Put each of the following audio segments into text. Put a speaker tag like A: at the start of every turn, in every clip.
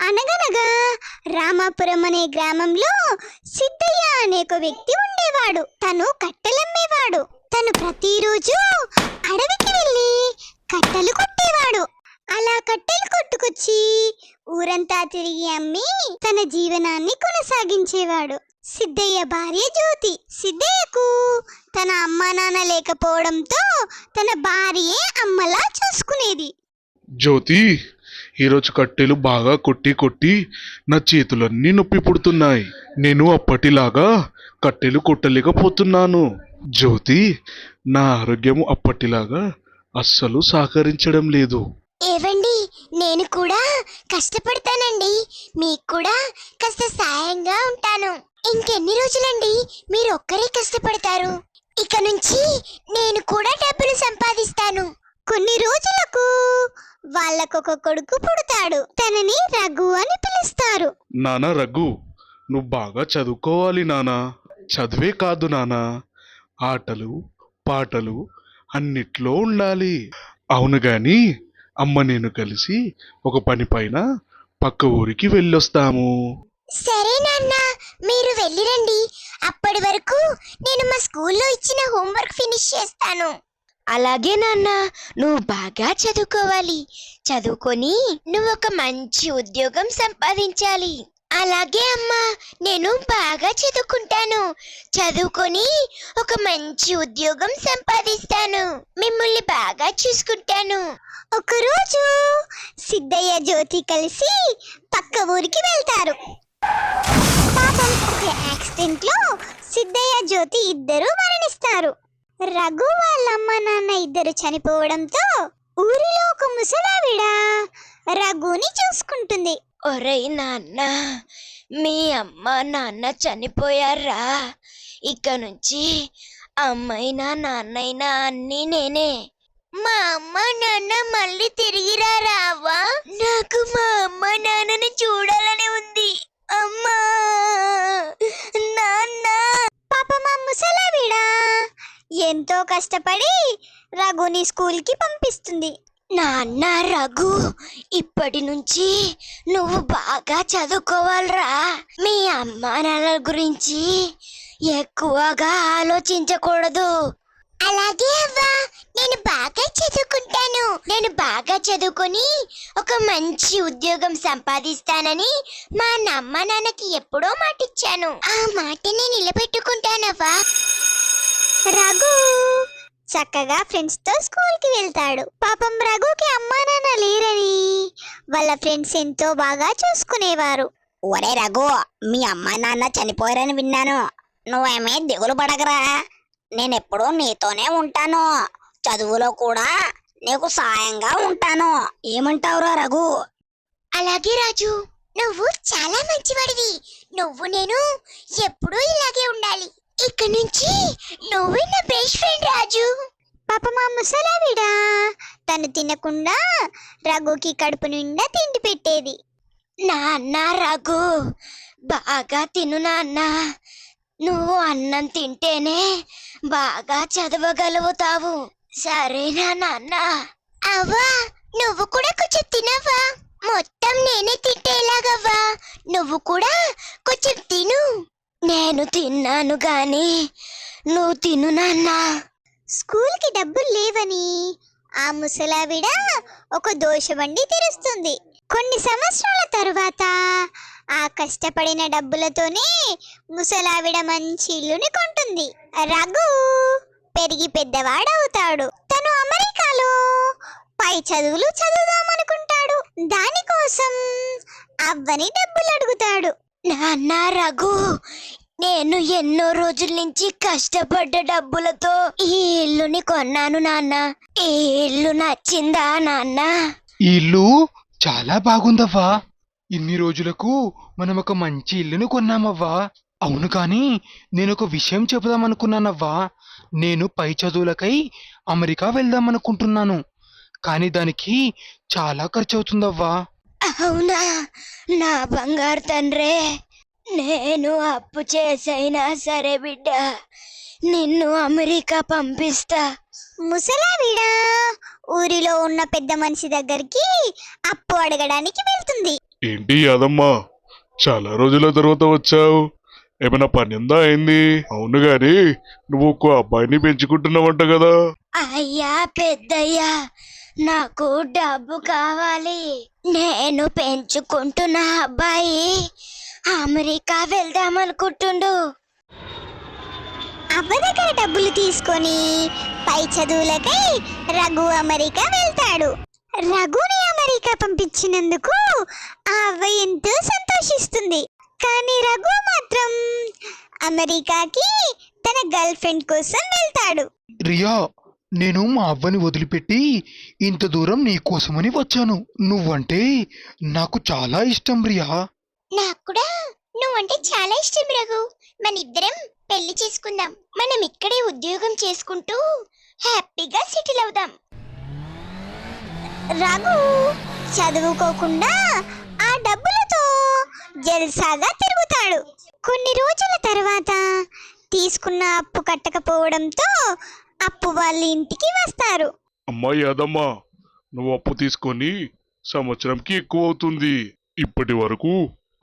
A: అనగనగా రామాపురం అనే గ్రామంలో సిద్ధయ్య అనే ఒక వ్యక్తి ఉండేవాడు. తను కట్టెలమ్మేవాడు. తను ప్రతిరోజు అడవికి వెళ్ళి కట్టెలు కొట్టేవాడు. అలా కట్టెలు కొట్టుకొచ్చి ఊరంతా తిరిగి అమ్మి తన జీవనాన్ని కొనసాగించేవాడు. సిద్ధయ్య భార్య జ్యోతి. సిద్ధయ్యకు తన అమ్మా నాన్న లేకపోవడంతో తన భార్యే అమ్మలా చూసుకునేది.
B: జ్యోతి ఈరోజు కట్టెలు బాగా కొట్టి కొట్టి నా చేతులన్నీ నొప్పి పుడుతున్నాయి. నేను అప్పటిలాగా కట్టెలు కొట్టలేకపోతున్నాను. జ్యోతి నా ఆరోగ్యం అప్పటిలాగా అస్సలు సహకరించడం లేదు.
A: ఏవండి నేను కూడా కష్టపడతానండి. మీకు కూడా కాస్త సాయంగా ఉంటాను. ఇంకెన్ని రోజులండి మీరు ఒక్కరే కష్టపడతారు. ఇక నుంచి నేను కూడా డబ్బులు సంపాదిస్తాను. కొన్ని రోజులకు వాళ్ళకొక కొడుకు పుడతాడు. తనని రఘు అని పిలుస్తారు.
B: నానా రఘు నువ్వు బాగా చదువుకోవాలి నానా. చదివే కాదు నానా. ఆటలు పాటలు అన్నిట్లో ఉండాలి. అవును గాని అమ్మ నేను కలిసి ఒక పని పైన పక్క ఊరికి వెళ్ళొస్తాము.
A: సరే నాన్న మీరు వెళ్ళిరండి. అప్పటి వరకు నేను మా స్కూల్లో ఇచ్చిన హోంవర్క్ ఫినిష్ చేస్తాను.
C: అలాగే నాన్న నువ్వు బాగా చదువుకోవాలి. చదువుకొని నువ్వు ఒక మంచి ఉద్యోగం సంపాదించాలి.
A: అలాగే అమ్మా నేను బాగా చదువుకుంటాను. చదువుకొని ఒక మంచి ఉద్యోగం సంపాదిస్తాను. మిమ్మల్ని బాగా చూసుకుంటాను. ఒకరోజు సిద్ధయ్య జ్యోతి కలిసి పక్క ఊరికి వెళ్తారు. పాపం ఒక యాక్సిడెంట్లో సిద్ధయ్య జ్యోతి ఇద్దరు మరణిస్తారు. రఘు వాళ్ళ అమ్మ నాన్న ఇద్దరు చనిపోవడంతో ఊరిలో ఒక ముసలావిడ రఘుని చూసుకుంటుంది.
C: ఒరేయ్ నాన్న మీ అమ్మ నాన్న చనిపోయారా? ఇక నుంచి అమ్మైనా నాన్నైనా అన్నీ నేనే.
A: మా అమ్మ నాన్న మళ్ళీ తిరిగి రావా నాకు మా అమ్మ నాన్నని చూడాలని ఉంది. అమ్మా! నాన్న! పాప మా ముసలావిడా ఎంతో కష్టపడి రఘుని స్కూల్కి పంపిస్తుంది.
C: నాన్న రఘు ఇప్పటి నుంచి నువ్వు బాగా చదువుకోవాలిరా. మీ అమ్మా నాన్నల గురించి ఎక్కువగా ఆలోచించకూడదు.
A: అలాగే అవ్వా నేను బాగా చదువుకుంటాను. నేను బాగా చదువుకొని ఒక మంచి ఉద్యోగం సంపాదిస్తానని మా నమ్మ నాన్నకి ఎప్పుడో మాటిచ్చాను. ఆ మాటని నిలబెట్టుకుంటానవ్వా. రఘు. చక్కగా ఫ్రెండ్స్తో స్కూల్కి వెళ్తాడు. పాపం రఘుకి అమ్మా నాన్న లేరని. వాళ్ళ ఫ్రెండ్స్ ఎంతో బాగా చూసుకునేవారు.
D: ఒరే రఘు మీ అమ్మ నాన్న చనిపోయారని విన్నాను. నువ్వేమీ దిగులు పడకరా. నేనెప్పుడూ నీతోనే ఉంటాను. చదువులో కూడా నీకు సాయంగా ఉంటాను. ఏమంటావురా రఘు?
A: అలాగే రాజు. నువ్వు చాలా మంచివాడివి. నువ్వు నేను ఎప్పుడూ ఇలాగే ఉండాలి. ఇక నుంచి నువ్వే నా బెస్ట్ ఫ్రెండ్ రాజు. పాప మా ముసలావిడా తను తినకుండా రఘుకి కడుపు నిండా తిండి పెట్టేది.
C: నాన్న రఘు బాగా తిను నాన్న. నువ్వు అన్నం తింటేనే బాగా చదవగలుగుతావు. సరేనా నాన్న.
A: అవ్వా నువ్వు కూడా కొంచెం తినవ్వా? మొత్తం నేనే తింటే ఎలాగవ్వా నువ్వు కూడా కొంచెం తిను.
C: నేను తిన్నాను గాని నువ్వు తిను నాన్న.
A: స్కూల్కి డబ్బులు లేవని ఆ ముసలావిడ ఒక దోషబండి తెరుస్తుంది. కొన్ని సంవత్సరాల తరువాత ఆ కష్టపడిన డబ్బులతోనే ముసలావిడ మంచి ఇల్లుని కొంటుంది. రఘు పెరిగి పెద్దవాడవుతాడు. తను అమెరికాలో పై చదువులు చదువుదామనుకుంటాడు. దానికోసం అవ్వని డబ్బులు అడుగుతాడు.
C: నాన్న రఘు నేను ఎన్నో రోజుల నుంచి కష్టపడ్డ డబ్బులతో ఈ ఇల్లుని కొన్నాను నాన్న. ఈ ఇల్లు నచ్చిందా నాన్న?
E: ఈ ఇల్లు చాలా బాగుందవ్వా. ఇన్ని రోజులకు మనం ఒక మంచి ఇల్లును కొన్నామవ్వా. అవును కాని నేను ఒక విషయం చెబుదామనుకున్నానవ్వా. నేను పై చదువులకై అమెరికా వెళ్దామనుకుంటున్నాను. కానీ దానికి చాలా ఖర్చు అవుతుందవ్వా
C: అవునా? నా బంగారు తండ్రే నేను అప్పు చేసైనా సరే బిడ్డ నిన్ను అమెరికా పంపిస్తా.
A: ముసలావిడ ఊరిలో ఉన్న పెద్ద మనిషి దగ్గరికి అప్పు అడగడానికి వెళ్తుంది.
B: ఏంటి యాదమ్మా? చాలా రోజుల తర్వాత వచ్చావు. ఏమైనా పని ఉందా అయింది? అవును గాని నువ్వు ఒక అబ్బాయిని పెంచుకుంటున్నావంట కదా.
C: అయ్యా పెద్దయ్యా నాకు డబ్బు కావాలి. నేను పెంచుకుంటున్న అబ్బాయి అమెరికా వెళ్దామనుకుంటుండు
A: అవ్వ దగ్గర డబ్బులు తీసుకొని పై చదువులకై రఘు అమెరికా వెళ్తాడు. రఘుని అమెరికా పంపించినందుకు ఆ అవ్వ ఎంతో సంతోషిస్తుంది. కానీ రఘు మాత్రం అమెరికాకి తన గర్ల్ ఫ్రెండ్ కోసం వెళ్తాడు.
E: రియా నేను మా అవ్వని వదిలిపెట్టి ఇంత దూరం నీ కోసమని వచ్చాను. నువ్వంటే నాకు చాలా ఇష్టం రియా
F: నాకు కూడా నువ్వంటే చాలా ఇష్టం రఘు. మన ఇద్దరం పెళ్ళి చేసుకుందాం. మనం ఇక్కడే ఉద్యోగం చేసుకుంటూ హ్యాపీగా సెటిల్ అవుదాం.
A: రఘు చదువుకోకుండా ఆ డబ్బులతో జల్సాగా తిరుగుతాడు. కొన్ని రోజుల తర్వాత తీసుకున్న అప్పు కట్టకపోవడంతో అప్పు వాళ్ళ ఇంటికి వస్తారు.
B: అమ్మా యాదమ్మా నువ్వు అప్పు తీసుకొని సంవత్సరంకి ఎక్కువ అవుతుంది. ఇప్పటి వరకు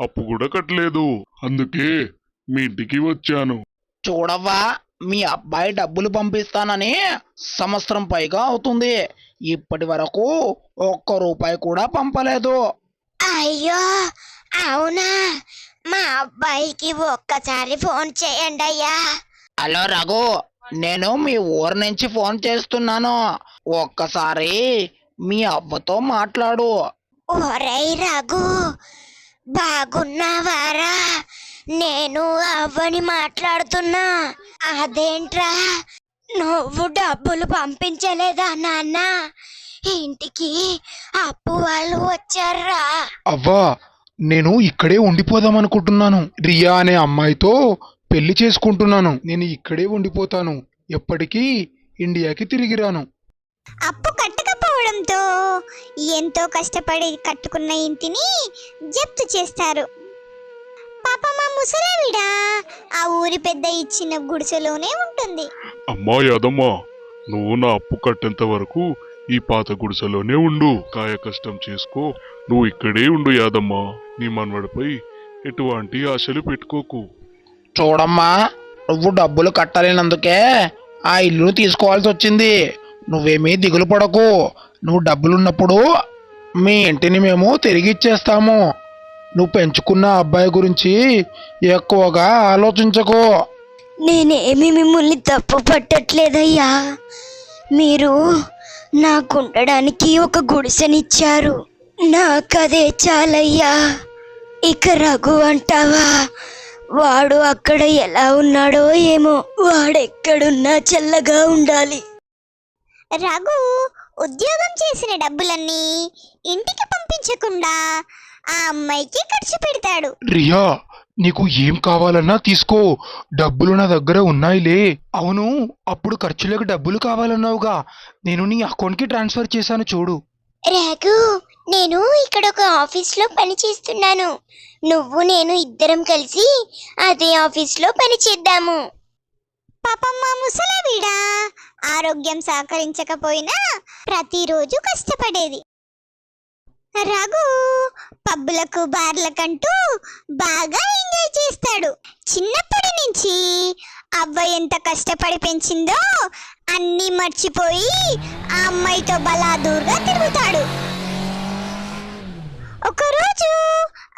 B: అప్పు కూడా కట్టలేదు. అందుకే మీ ఇంటికి వచ్చాను.
G: చూడవ్వా మీ అబ్బాయి డబ్బులు పంపిస్తానని సంవత్సరం పైగా అవుతుంది. ఇప్పటి వరకు ఒక్క రూపాయి కూడా పంపలేదు.
C: అయ్యో అవునా? మా అబ్బాయికి ఒక్కసారి ఫోన్ చేయండి అయ్యా
G: హలో రఘు నేను మీ ఊరు నుంచి ఫోన్ చేస్తున్నాను. ఒక్కసారి మీ అవ్వతో మాట్లాడు.
C: ఓరై రఘు బాగున్నావారా? నేను అవ్వని మాట్లాడుతున్నా. అదేంట్రా? నువ్వు డబ్బులు పంపించలేదా నాన్న? ఇంటికి అప్పు వాళ్ళు వచ్చారా?
E: అవ్వా నేను ఇక్కడే ఉండిపోదాం అనుకుంటున్నాను రియా అనే అమ్మాయితో పెళ్ళి చేసుకుంటున్నాను. నేను ఇక్కడే ఉండిపోతాను. ఎప్పటికీ ఇండియాకి తిరిగి రాను.
A: అప్పు కట్టకపోవడంతో ఎంతో కష్టపడి కట్టుకున్న ఇంటిని జప్తు చేస్తారు. పాప మా ముసలావిడ ఆ ఊరి పెద్ద ఇచ్చిన గుడిసెలోనే ఉంటుంది.
B: అమ్మా యాదమ్మా నువ్వు నా అప్పు కట్టేంత వరకు ఈ పాత గుడిసెలోనే ఉండు. కాయ కష్టం చేసుకో. నువ్వు ఇక్కడే ఉండు యాదమ్మా. నీ మనవడిపై ఎటువంటి ఆశలు పెట్టుకోకు.
G: చూడమ్మా నువ్వు డబ్బులు కట్టలేనందుకే ఆ ఇల్లును తీసుకోవాల్సి వచ్చింది. నువ్వేమీ దిగులు పడకు. నువ్వు డబ్బులున్నప్పుడు మీ ఇంటిని మేము తిరిగి ఇచ్చేస్తాము. నువ్వు పెంచుకున్న అబ్బాయి గురించి ఎక్కువగా ఆలోచించకు.
C: నేనేమి మిమ్మల్ని తప్పు పట్టట్లేదయ్యా. మీరు నాకు ఉండడానికి ఒక గుడిసెనిచ్చారు. నాకదే చాలయ్యా. ఇక రఘు అంటావా? వాడు అక్కడ ఎలా ఉన్నాడో ఏమో. వాడెక్కడున్నా చల్లగా ఉండాలి.
A: రఘు ఉద్యోగం చేసిన డబ్బులన్నీ ఇంటికి పంపించకుండా ఆ అమ్మాయికి ఖర్చు పెడతాడు.
E: రియా నీకు ఏం కావాలన్నా తీసుకో. డబ్బులు నా దగ్గర ఉన్నాయిలే. అవును అప్పుడు ఖర్చులకు డబ్బులు కావాలన్నావుగా. నేను నీ అకౌంట్కి ట్రాన్స్ఫర్ చేశాను చూడు.
F: రఘు నేను ఇక్కడ ఒక ఆఫీస్లో పని చేస్తున్నాను. నువ్వు నేను ఇద్దరం కలిసి అదే ఆఫీస్లో పనిచేద్దాము పాపమ్మ
A: పాపం మా ఆరోగ్యం సహకరించకపోయినా ప్రతిరోజు కష్టపడేది. రఘు పబ్బులకు బార్లకంటూ బాగా ఎంజాయ్ చేస్తాడు. చిన్నప్పటి నుంచి అవ్వ ఎంత కష్టపడి పెంచిందో అన్నీ మర్చిపోయి ఆ అమ్మాయితో బలాదూర్గా తిరుగుతాడు. ఒకరోజు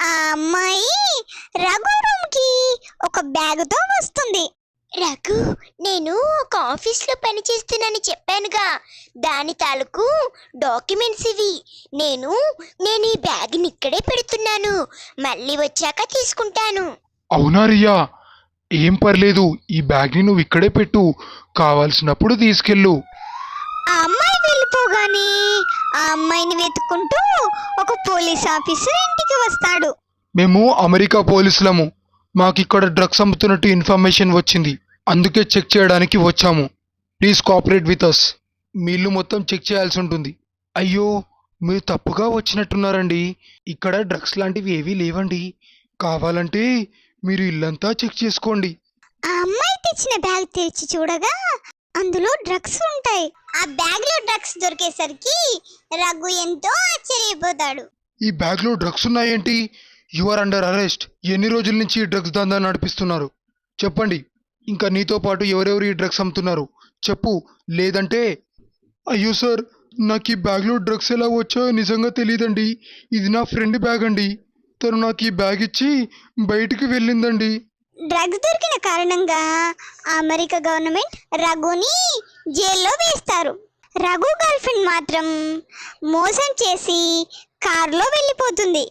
A: ఆ అమ్మాయి రఘు రూమ్కి ఒక బ్యాగుతో వస్తుంది.
F: రఘు నేను ఒక ఆఫీస్లో పని చేస్తున్నానని చెప్పానుగా. దాని తాలూకు డాక్యుమెంట్స్ ఇవి. నేను నేను ఈ బ్యాగ్ని ఇక్కడే పెడుతున్నాను. మళ్ళీ వచ్చాక తీసుకుంటాను.
E: అవునా రియా? ఏం పర్లేదు ఈ బ్యాగ్ని నువ్వు ఇక్కడే పెట్టు. కావాల్సినప్పుడు తీసుకెళ్ళు.
A: ఆ అమ్మాయి వెళ్ళిపోగానే ఆ అమ్మాయిని వెతుక్కుంటూ ఒక పోలీస్ ఆఫీసర్ ఇంటికి వస్తాడు.
E: మేము అమెరికా పోలీసులము. మాకిక్కడ డ్రగ్స్ అమ్ముతున్నట్టు ఇన్ఫర్మేషన్ వచ్చింది. అందుకే చెక్ చేయడానికి వచ్చాము. ప్లీజ్ కోఆపరేట్ విత్ అస్ మీ ఇల్లు మొత్తం చెక్ చేయాల్సి ఉంటుంది. అయ్యో మీరు తప్పుగా వచ్చినట్టున్నారండి. ఇక్కడ డ్రగ్స్ లాంటివి ఏవీ లేవండి. కావాలంటే మీరు ఇల్లంతా చెక్ చేసుకోండి.
C: ఆ అమ్మాయి తెచ్చిన బ్యాగ్ తెరిచి చూడగా అందులో డ్రగ్స్ ఉంటాయి. ఆ బ్యాగ్లో డ్రగ్స్ దొరికేసరికి రఘు ఎంతో ఆశ్చర్యపోతాడు.
E: ఈ బ్యాగ్లో డ్రగ్స్ ఉన్నాయేంటి? యు ఆర్ అండర్ అరెస్ట్ ఎన్ని రోజుల నుంచి ఈ డ్రగ్స్ దందా నడిపిస్తున్నారు? చెప్పండి. ఇంకా నీతో పాటు ఎవరెవరు ఈ డ్రగ్స్ అమ్ముతున్నారు? చెప్పు. లేదంటే? అయ్యో సార్ నాకు ఈ బ్యాగ్లో డ్రగ్స్ ఎలా వచ్చాయో నిజంగా తెలియదండి ఇది నా ఫ్రెండ్ బ్యాగ్ అండి. తను నాకు ఈ బ్యాగ్ ఇచ్చి బయటికి వెళ్ళిందండి.
C: డ్రగ్స్ దొరికిన కారణంగా అమెరికా గవర్నమెంట్ రఘుని జైల్లో వేస్తారు. రఘు గర్ల్ ఫ్రెండ్ మాత్రం మోసం చేసి కారులో వెళ్ళిపోతుంది.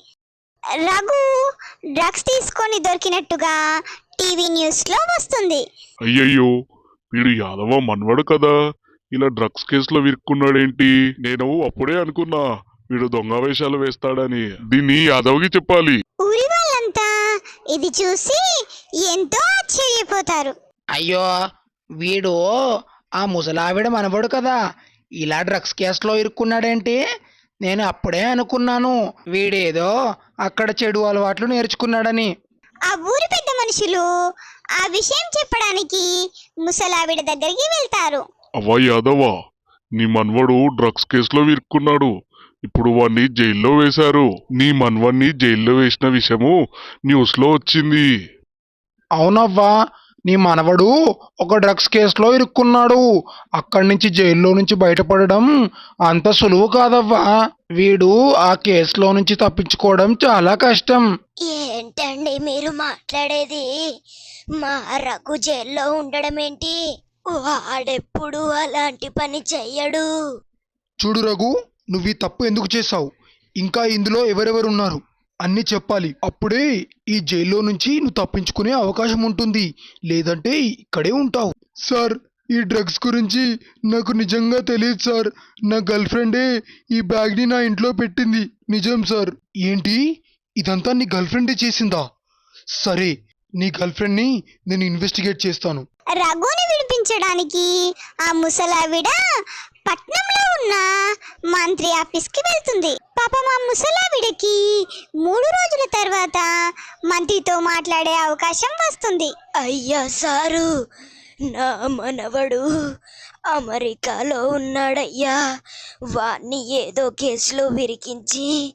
C: రఘు డ్రగ్స్ తీసుకొని దొరికినట్టుగా టీవీ న్యూస్లో వస్తుంది.
B: అయ్యయ్యో వీడు యాదవ మన్వడు కదా. ఇలా డ్రగ్స్ కేసులో విరుక్కున్నాడేంటి? నేను అప్పుడే అనుకున్నా వీడు దొంగ వేషాలు వేస్తాడని. దీన్ని యాదవ్కి చెప్పాలి.
C: ఊరి వాళ్ళంతా ఇది చూసి ఎంతో ఆశ్చర్యపోతారు.
G: అయ్యో వీడు ఆ ముసలావిడ మనబడు కదా ఇలా డ్రగ్స్ కేసులో ఇరుక్కున్నాడేంటి? నేను అప్పుడే అనుకున్నాను వీడేదో అక్కడ చెడు అలవాట్లు నేర్చుకున్నాడని.
C: ఆ ఊరి పెద్ద మనుషులు ఆ విషయం చెప్పడానికి ముసలావిడ దగ్గరికి వెళ్తారు.
B: అవ్వ యాదవ నీ మన్వడు డ్రగ్స్ కేసులో విరుక్కున్నాడు ఇప్పుడు వాణ్ణి జైల్లో వేశారు. నీ మన్వన్ని జైల్లో వేసిన విషయము న్యూస్లో వచ్చింది.
E: అవునవ్వా నీ మనవడు ఒక డ్రగ్స్ కేసులో ఇరుక్కున్నాడు. అక్కడి నుంచి జైల్లో నుంచి బయటపడడం అంత సులువు కాదవ్వా. వీడు ఆ కేసులో నుంచి తప్పించుకోవడం చాలా కష్టం.
C: ఏంటండి మీరు మాట్లాడేది? మా రఘు జైల్లో ఉండడం ఏంటి? వాడెప్పుడు అలాంటి పని చెయ్యడు?
E: చూడు రఘు నువ్వు ఈ తప్పు ఎందుకు చేశావు? ఇంకా ఇందులో ఎవరెవరు ఉన్నారు అన్ని చెప్పాలి. అప్పుడే ఈ జైల్లో నుంచి నువ్వు తప్పించుకునే అవకాశం ఉంటుంది. లేదంటే ఇక్కడే ఉంటావు. సార్ ఈ డ్రగ్స్ గురించి నాకు నిజంగా తెలియదు సార్. నా గర్ల్ ఫ్రెండే ఈ బ్యాగ్ని నా ఇంట్లో పెట్టింది. నిజం సార్. ఏంటి? ఇదంతా నీ గర్ల్ ఫ్రెండే చేసిందా? సరే నీ గర్ల్ ఫ్రెండ్ని నేను ఇన్వెస్టిగేట్ చేస్తాను.
C: రఘుని విడిపించడానికి ఆ ముసలావిడ పట్నం ఉన్న మంత్రి ఆఫీస్కి వెళ్తుంది. పాపం ఆ ముసలావిడకి మూడు రోజుల తర్వాత మంత్రితో మాట్లాడే అవకాశం వస్తుంది. అయ్యా సారు నా మనవడు అమెరికాలో ఉన్నాడయ్యా. వాణ్ణి ఏదో కేసులో విరికించి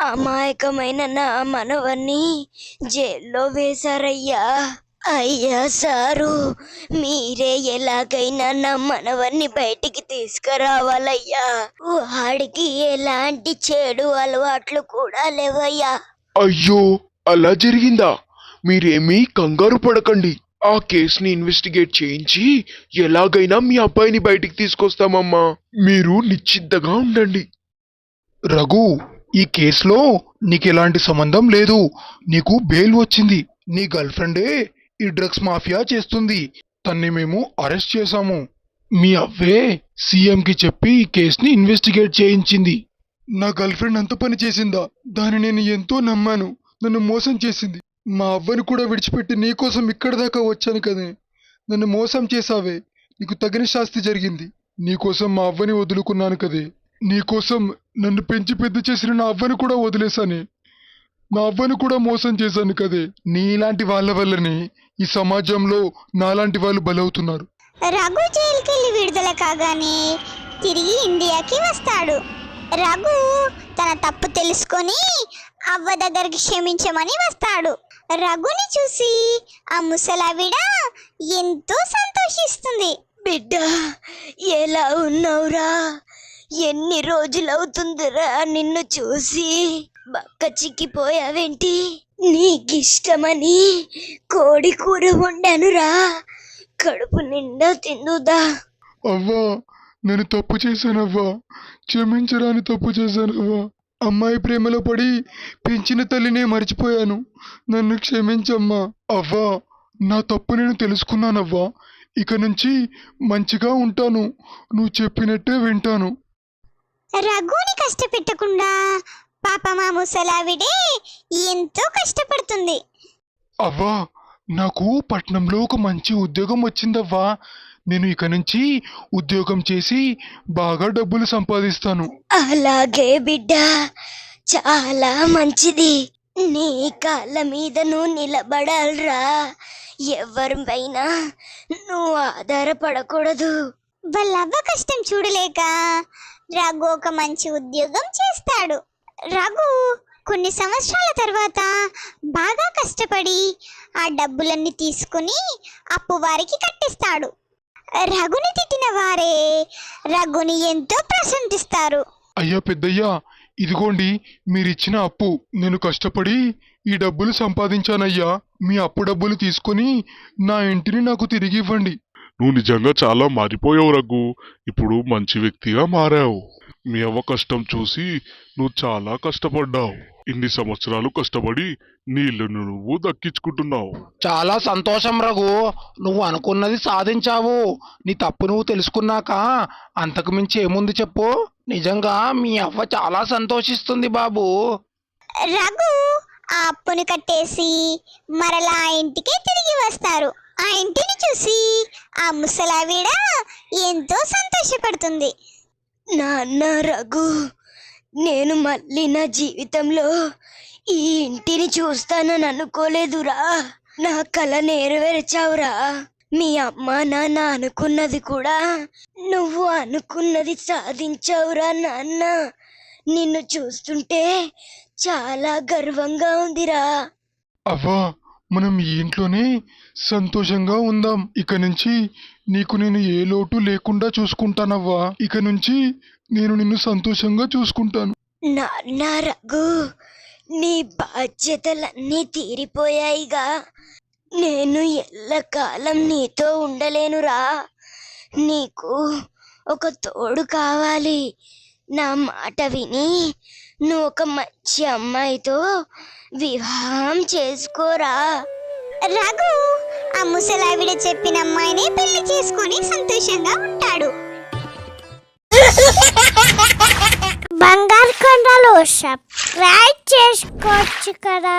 C: అమాయకమైన నా మనవన్ని జైల్లో వేశారయ్యా. అయ్యా సారు మీరే ఎలాగైనా నా మనవన్ని బయటికి తీసుకురావాలయ్యా. వాడికి ఎలాంటి చెడు అలవాట్లు కూడా లేవయ్యా.
H: అయ్యో అలా జరిగిందా? మీరేమీ కంగారు పడకండి. ఆ కేసుని ఇన్వెస్టిగేట్ చేయించి ఎలాగైనా మీ అబ్బాయిని బయటికి తీసుకొస్తామమ్మా. మీరు నిశ్చిద్దగా ఉండండి.
E: రఘు ఈ కేసులో నీకు ఎలాంటి సంబంధం లేదు. నీకు బెయిల్ వచ్చింది. నీ గర్ల్ ఫ్రెండే ఈ డ్రగ్స్ మాఫియా చేస్తుంది. తన్ని మేము అరెస్ట్ చేశాము. మీ అవ్వే సీఎంకి చెప్పి ఈ కేసుని ఇన్వెస్టిగేట్ చేయించింది. నా గర్ల్ ఫ్రెండ్ అంత పని చేసిందా? దాన్ని నేను ఎంతో నమ్మాను. నన్ను మోసం చేసింది. మా అవ్వని కూడా విడిచిపెట్టి నీకోసం ఇక్కడ దాకా వచ్చాను కదే. నన్ను మోసం చేసావే నీకు తగిన శాస్తి జరిగింది. నీకోసం మా అవ్వని వదులుకున్నాను కదే. నీకోసం నన్ను పెంచి పెద్ద చేసిన నా అవ్వని కూడా వదిలేశానే. నా అవ్వని కూడా మోసం చేశాను కదే. నీలాంటి వాళ్ళ వల్లనే ఈ సమాజంలో నాలాంటి వాళ్ళు బలవుతున్నారు.
C: రఘు జైలుకి వెళ్ళి విడుదల కాగానే తిరిగి ఇండియాకి వస్తాడు. రఘు తన తప్పు తెలుసుకొని అవ్వ దగ్గరికి క్షమించమని వస్తాడు. రఘుని చూసి ఆ ముసలావిడ ఎంతో సంతోషిస్తుంది. బిడ్డ ఎలా ఉన్నావురా? ఎన్ని రోజులవుతుందిరా నిన్ను చూసి? బక్క చిక్కిపోయావేంటి? నీకిష్టమని కోడి కూర వండానురా. కడుపు నిండా తిందుదా?
E: అవ్వా నేను తప్పు చేశానవ్వా. క్షమించరాని తప్పు చేశానవ్వా. అమ్మాయి ప్రేమలో పడి పెంచిన తల్లినే మర్చిపోయాను. నన్ను క్షమించమ్మా. అవ్వా నా తప్పు నేను తెలుసుకున్నానవ్వా. ఇక నుంచి మంచిగా ఉంటాను. నువ్వు చెప్పినట్టే వింటాను.
C: రఘుని కష్టపెట్టకుండా పాప మా ముసలావిడే ఎంతో కష్టపడుతుంది.
E: అవ్వా నాకు పట్నంలో ఒక మంచి ఉద్యోగం వచ్చిందవ్వా. నేను ఇక నుంచి ఉద్యోగం చేసి బాగా డబ్బులు సంపాదిస్తాను.
C: అలాగే బిడ్డ చాలా మంచిది. నీ కాళ్ళ మీద నువ్వు నిలబడాలరా. ఎవరిపైనా నువ్వు ఆధారపడకూడదు.
A: వాళ్ళవ్వ కష్టం చూడలేక రఘు ఒక మంచి ఉద్యోగం చేస్తాడు. రఘు కొన్ని సంవత్సరాల తర్వాత బాగా కష్టపడి ఆ డబ్బులన్నీ తీసుకుని అప్పు వారికి కట్టిస్తాడు. రఘుని తిట్టిన వారే రఘుని ఎంతో ప్రశంసిస్తారు.
E: అయ్యా పెద్దయ్యా ఇదిగోండి మీరిచ్చిన అప్పు. నేను కష్టపడి ఈ డబ్బులు సంపాదించానయ్యా. మీ అప్పు డబ్బులు తీసుకొని నా ఇంటిని నాకు తిరిగి ఇవ్వండి
B: నువ్వు నిజంగా చాలా మారిపోయావు రఘు. ఇప్పుడు మంచి వ్యక్తిగా మారావు. మీ అవ్వ కష్టం చూసి నువ్వు చాలా కష్టపడ్డావు. ఇన్ని సంవత్సరాలు కష్టపడి నీ ఇల్లును నువ్వు దక్కించుకుంటున్నావు.
G: చాలా సంతోషం రఘు. నువ్వు అనుకున్నది సాధించావు. నీ తప్పు నువ్వు తెలుసుకున్నాక అంతకు మించి ఏముంది చెప్పు? నిజంగా మీ అవ్వ చాలా సంతోషిస్తుంది బాబు.
A: రఘు ఆ అప్పుని కట్టేసి మరలా ఇంటికే తిరిగి వస్తారు. ఆ ఇంటిని చూసి ఆ ముసలావిడ ఎంతో సంతోషపడుతుంది.
C: నాన్న రఘు నేను మళ్ళీ నా జీవితంలో ఈ ఇంటిని చూస్తానని అనుకోలేదురా. నా కల నెరవేర్చావురా. మీ అమ్మ నాన్న అనుకున్నది కూడా నువ్వు అనుకున్నది సాధించావురా నాన్న. నిన్ను చూస్తుంటే చాలా గర్వంగా ఉందిరా.
E: అవ్వా మనం ఈ ఇంట్లోనే సంతోషంగా ఉందాం. ఇక నుంచి నీకు నేను ఏ లోటు లేకుండా చూసుకుంటానవ్వా. ఇక నుంచి నేను నిన్ను సంతోషంగా చూసుకుంటాను.
C: నాన్న రఘు నీ బాధ్యతలన్నీ తీరిపోయాయిగా. నేను ఎల్లకాలం నీతో ఉండలేనురా. నీకు ఒక తోడు కావాలి. నా మాట విని నువ్వు ఒక మంచి అమ్మాయితో వివాహం చేసుకోరా.
A: రఘు ఆ ముసలావిడ చెప్పిన అమ్మాయిని పెళ్ళి చేసుకొని సంతోషంగా ఉంటాడు. బంగారు కొండలు సబ్స్క్రైబ్ చేసుకోవచ్చు కదా.